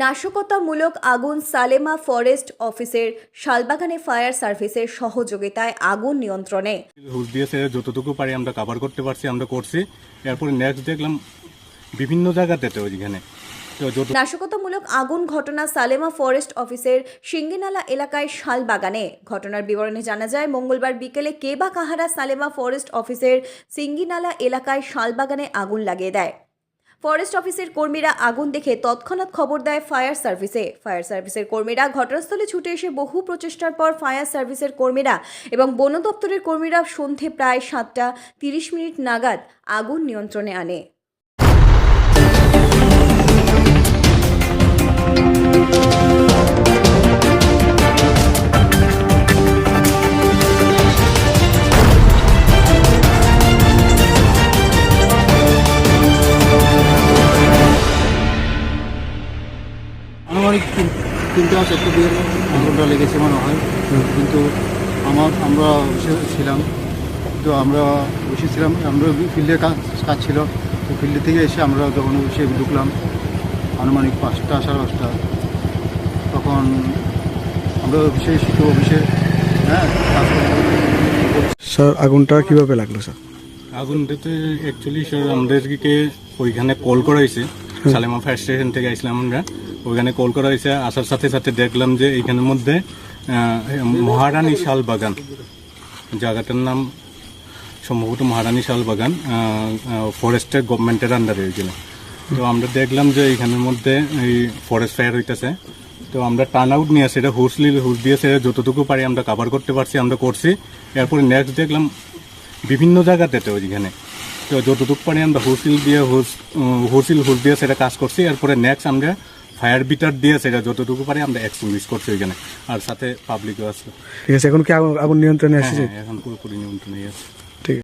নাশকতামূলক আগুন সালেমা ফরেস্ট অফিসের শালবাগানে ফায়ার সার্ভিসের সহযোগিতায় আগুন নিয়ন্ত্রণে। হুস দিয়েছে যতটুকু পারি আমরা কাভার করতে পারছি আমরা করছি। এরপরে নেক্সট দেখলাম বিভিন্ন জায়গাতে তো ওইখানে। নাশকতামূলক আগুন ঘটনা সালেমা ফরেস্ট অফিসের সিঙ্গিনালা এলাকায় শালবাগানে। ঘটনার বিবরণে জানা যায় মঙ্গলবার বিকেলে কে বা কাহারা সালেমা ফরেস্ট অফিসের সিঙ্গিনালা এলাকায় শালবাগানে আগুন লাগিয়ে দেয়। ফরেস্ট অফিসের কর্মীরা আগুন দেখে তৎক্ষণাৎ খবর দেয় ফায়ার সার্ভিসে। ফায়ার সার্ভিসের কর্মীরা ঘটনাস্থলে ছুটে এসে বহু প্রচেষ্টার পর ফায়ার সার্ভিসের কর্মীরা এবং বন দপ্তরের কর্মীরা সন্ধে প্রায় সাতটা তিরিশ মিনিট নাগাদ আগুন নিয়ন্ত্রণে আনে। আনুমানিক তিন- তিনটা চারটে দিয়ে আগুনটা লেগেছে মনে হয়। কিন্তু আমার আমরা বসে ছিলাম। তো আমরা বসেছিলাম আমরা ফিল্ডে কাজ কাজ ছিল। তো ফিল্ডে থেকে এসে আমরা যখন বসে ঢুকলাম। আনুমানিক পাঁচটা সাড়ে পাঁচটা। তখন আমরা অফিসে এসে তো অফিসে হ্যাঁ স্যার আগুনটা কীভাবে লাগল স্যার? আগুনটাতে অ্যাকচুয়ালি স্যার আমাদেরকে ওইখানে কল করা হয়েছে সালেমা ফায়ার স্টেশন থেকে আসলাম আমরা। ওইখানে কল করা হয়েছে। আসার সাথে সাথে দেখলাম যে এইখানের মধ্যে মহারানী শাল বাগান। জায়গাটার নাম সম্ভবত মহারানী শাল বাগান ফরেস্টের গভর্নমেন্টের আন্ডারে হয়েছিল তো আমরা দেখলাম যে এইখানের মধ্যে এই ফরেস্ট ফায়ার হইতেছে। তো আমরা টার্ন আউট নিয়ে আসি, এটা হুসলি হুস দিয়েছে যতটুকু পারি আমরা কাভার করতে পারছি, আমরা করছি। এরপরে নেক্সট দেখলাম বিভিন্ন জায়গাতে তো ওইখানে। যতটুকু পানি আমরা হুসিল দিয়ে হুস হুসিল হুস দিয়ে সেটা কাজ করছি এরপরে নেক্সট আমরা ফায়ার বিটার দিয়ে সেটা যতটুকু পারি আমরা এক্সটিংগুইশ করছি ওইখানে আর সাথে পাবলিকও আসলো ঠিক আছে এখন কি আগুন নিয়ন্ত্রণে আসছে এখন পুরোপুরি নিয়ন্ত্রণে আছে